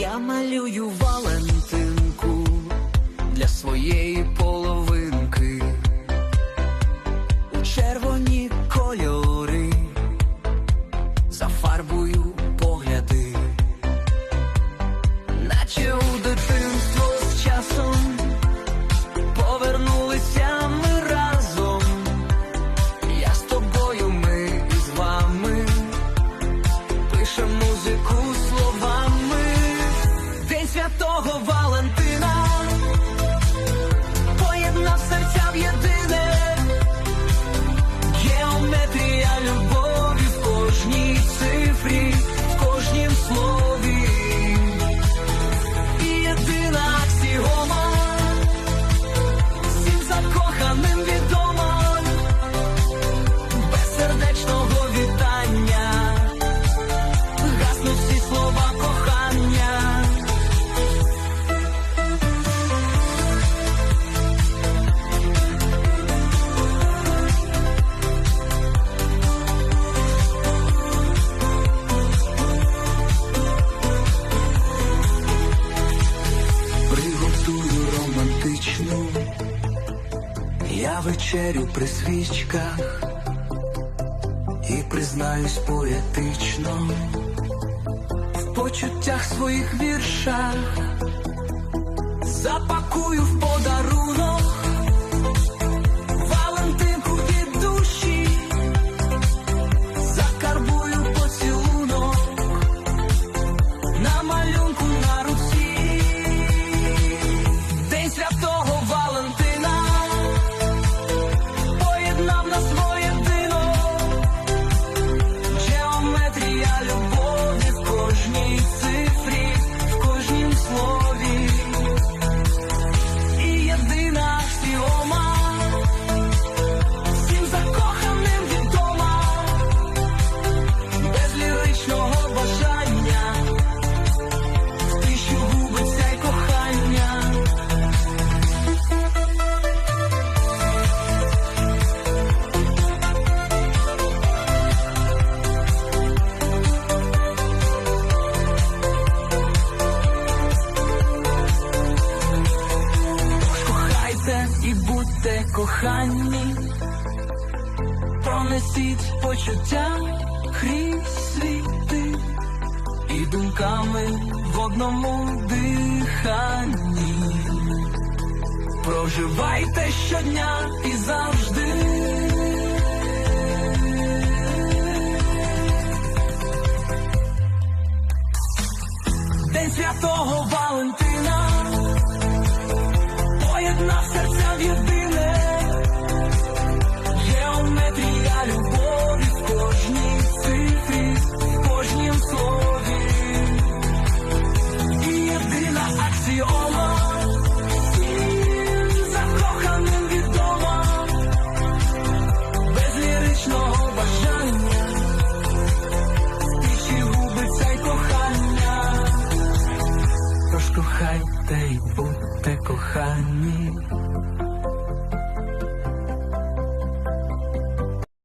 Я малюю вален. святого Валентина. Я вечерю при свічках і признаюсь поетично в почуттях своїх віршах. Запакую в коханні, пронесіть почуття крізь світи і думками в одному диханні. Проживайте щодня і завжди. День святого Валентина поєднався будьте і будьте.